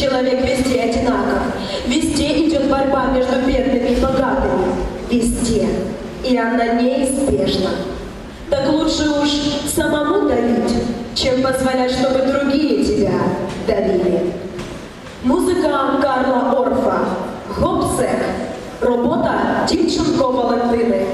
Человек везде одинаков. Везде идет борьба между бедными и богатыми. Везде. И она неизбежна. Так лучше уж самому давить, чем позволять, чтобы другие тебя давили. Музика Карла Орфа. Гопсек. Робота Дівченко Валентини.